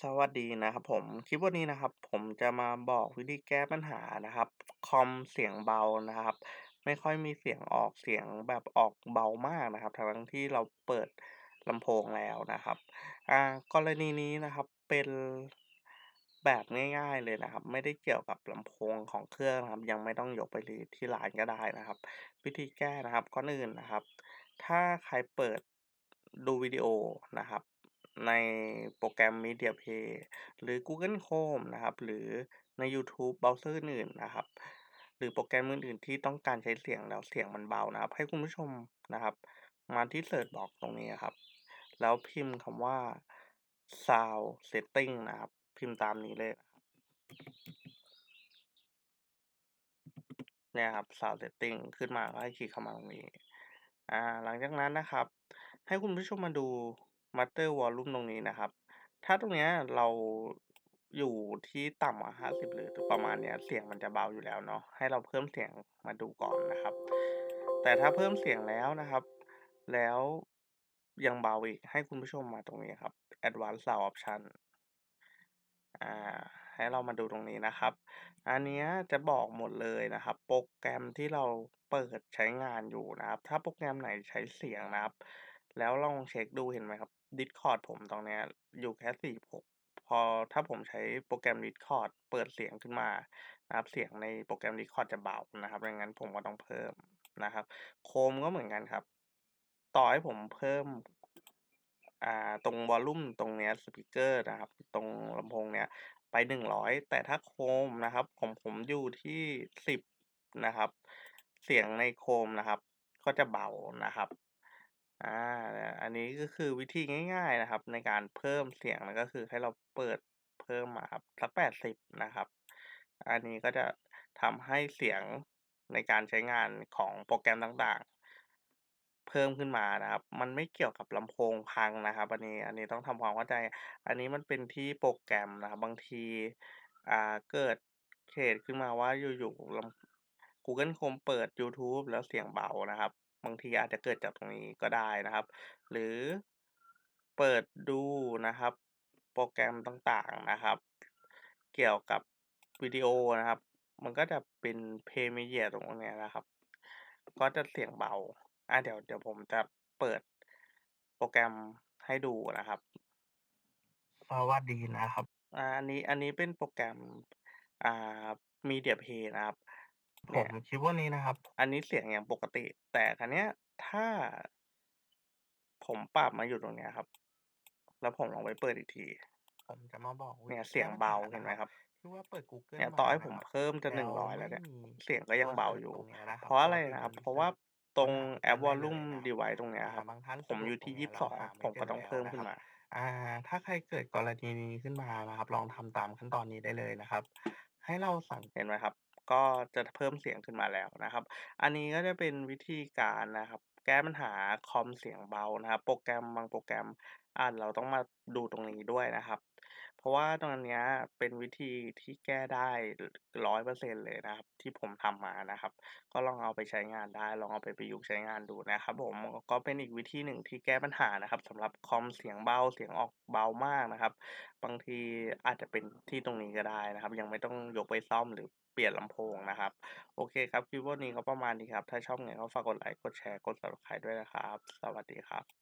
สวัสดีนะครับผม คลิปวันนี้นะครับ ผมจะมาบอกวิธีแก้ปัญหานะครับ คอมเสียงเบานะครับ ไม่ค่อยมีเสียงออกเสียงแบบออกเบามากนะครับ ทั้งที่เราเปิดลำโพงแล้วนะครับ อ่ากรณีนี้นะครับเป็นแบบง่าย ๆเลยนะครับ ไม่ได้เกี่ยวกับลำโพงของเครื่องนะครับ ยังไม่ต้องยกไปรีที่ร้านก็ได้นะครับ วิธีแก้นะครับก่อนอื่นนะครับ ถ้าใครเปิดดูวิดีโอนะครับ ในโปรแกรม Media Play หรือ Google Chrome นะครับ หรือในยูทูบเบราว์เซอร์อื่นนะครับ หรือโปรแกรมอื่นๆที่ต้องการใช้เสียงแล้วเสียงมันเบานะครับ ให้คุณผู้ชมนะครับ มาที่ Search Box ตรงนี้ครับ แล้วพิมพ์คำว่า Sound Setting นะครับ พิมพ์ตามนี้เลยนะเนี่ยครับ Sound Setting ขึ้นมาก็ให้คลิกเข้ามาตรงนี้ อ่า หลังจากนั้นนะครับ ให้คุณผู้ชมมาดู Master Volume ตรงนี้นะครับ ถ้าตรงเนี้ยเราอยู่ที่ต่ำกว่า 50 หรือประมาณเนี้ยเสียงมันจะเบาอยู่แล้วเนาะให้เราเพิ่มเสียงมาดูก่อนนะครับ แต่ถ้าเพิ่มเสียงแล้วนะครับ แล้วยังเบาอีกให้คุณผู้ชมมาตรงนี้ครับ Advanced Sound Option อ่าให้เรามาดูตรงนี้นะครับ อันเนี้ยจะบอกหมดเลยนะครับ โปรแกรมที่เราเปิดใช้งานอยู่นะครับ ถ้าโปรแกรมไหนใช้เสียงนะครับ แล้วลองเช็คดูเห็นไหมครับ Discord ผมตรงนี้อยู่แค่ 46 พอถ้าผมใช้โปรแกรม Discord เปิดเสียงขึ้นมานะครับ เสียงในโปรแกรม Discord จะเบานะครับดังนั้นผมก็ต้องเพิ่มนะครับ Chrome ก็เหมือนกันครับ ต่อให้ผมเพิ่มอ่าตรงวอลลุ่มตรงเนี้ยสปีกเกอร์นะครับ ตรงลำโพงเนี้ยไป 100 แต่ถ้า Chrome นะครับของผมอยู่ที่ 10 นะครับ เสียงใน Chrome นะครับ ก็จะเบานะครับ อาอันนี้ก็คือวิธีง่ายๆนะครับ ในการเพิ่มเสียงก็คือให้เราเปิดเพิ่มมาครับสัก80นะครับ อันนี้ก็จะทำให้เสียงในการใช้งานของโปรแกรมต่างๆ เพิ่มขึ้นมานะครับ มันไม่เกี่ยวกับลำโพงพังนะครับ อันนี้อันนี้ต้องทำความเข้าใจ อันนี้มันเป็นที่โปรแกรมนะครับบางทีอ่าเกิดเหตุขึ้นมาว่าอยู่ๆลำ Google Chrome เปิดยูทูบแล้วเสียงเบานะครับ บางทีอาจจะเกิดจากตรงนี้ก็ได้นะครับ หรือเปิดดูนะครับ โปรแกรมต่างๆนะครับ เกี่ยวกับวิดีโอนะครับ มันก็จะเป็น Play Media ตรงเนี้ยนะครับ ก็จะเสียงเบาอาเดี๋ยวเดี๋ยวผมจะเปิดโปรแกรมให้ดูนะครับสวัสดีนะครับอ่าอันนี้อันนี้เป็นโปรแกรมอ่า Media Play นะครับ ผมคลิปวันนี้นะครับ อันนี้เสียงอย่างปกติ แต่คราวเนี้ย ถ้าผมปรับมาอยู่ตรงเนี้ยครับ แล้วผมลองไปเปิดอีกที ผมจะมาบอกวิเนี่ยธีเสียงแก้ปัญเบาหาเห็นนะไหมครับครับ ที่ว่าเปิด Google เนี่ยมาต่อให้นะผมครับ เพิ่มจะแล้ว100แล้ไม่วเนี่ย มีเสียงก็ยังตัวเบาเสิร์ชอยู่ ตรงเนี้ยนะครับเพราะอะไรก็คือนะครับวิเพราะธีว่าตรงค้นหา แอป Google ได้เลย Volume นะครับ Device ตรงเนี้ยอ่าครับ บางท่านผมสะอดวยู่กตรที่งเนี้ยี่ยสิบแล้สวองหาผมไม่ก็เจต้อองแล้วเพิ่มนะคขึ้รันบมา อ่า ถ้าใครเกิดกรณีนี้ขึ้นมานะครับ ลองทำตามขั้นตอนนี้ได้เลยนะครับ ให้เราสังเห็นไหมครับ ก็จะเพิ่มเสียงขึ้นมาแล้วนะครับ อันนี้ก็จะเป็นวิธีการนะครับ แก้ปัญหาคอมเสียงเบานะครับ โปรแกรมบางโปรแกรมอาเราต้องมาดูตรงนี้ด้วยนะครับ เพราะว่าตรงเนี้ยเป็นวิธีที่แก้ได้ 100%เลยนะครับ ที่ผมทำมานะครับ ก็ลองเอาไปใช้งานได้ ลองเอาไปประยุกต์ใช้งานดูนะครับผม ก็เป็นอีกวิธีหนึ่งที่แก้ปัญหานะครับสำหรับคอมเสียงเบา เสียงออกเบามากนะครับ บางทีอาจจะเป็นที่ตรงนี้ก็ได้นะครับ ยังไม่ต้องยกไปซ่อมหรือเปลี่ยนลำโพงนะครับ โอเคครับคลิปวันนี้ก็ประมาณนี้ครับ ถ้าชอบไงก็ฝากกดไลก์กดแชร์ กด Subscribe ด้วยนะครับ สวัสดีครับ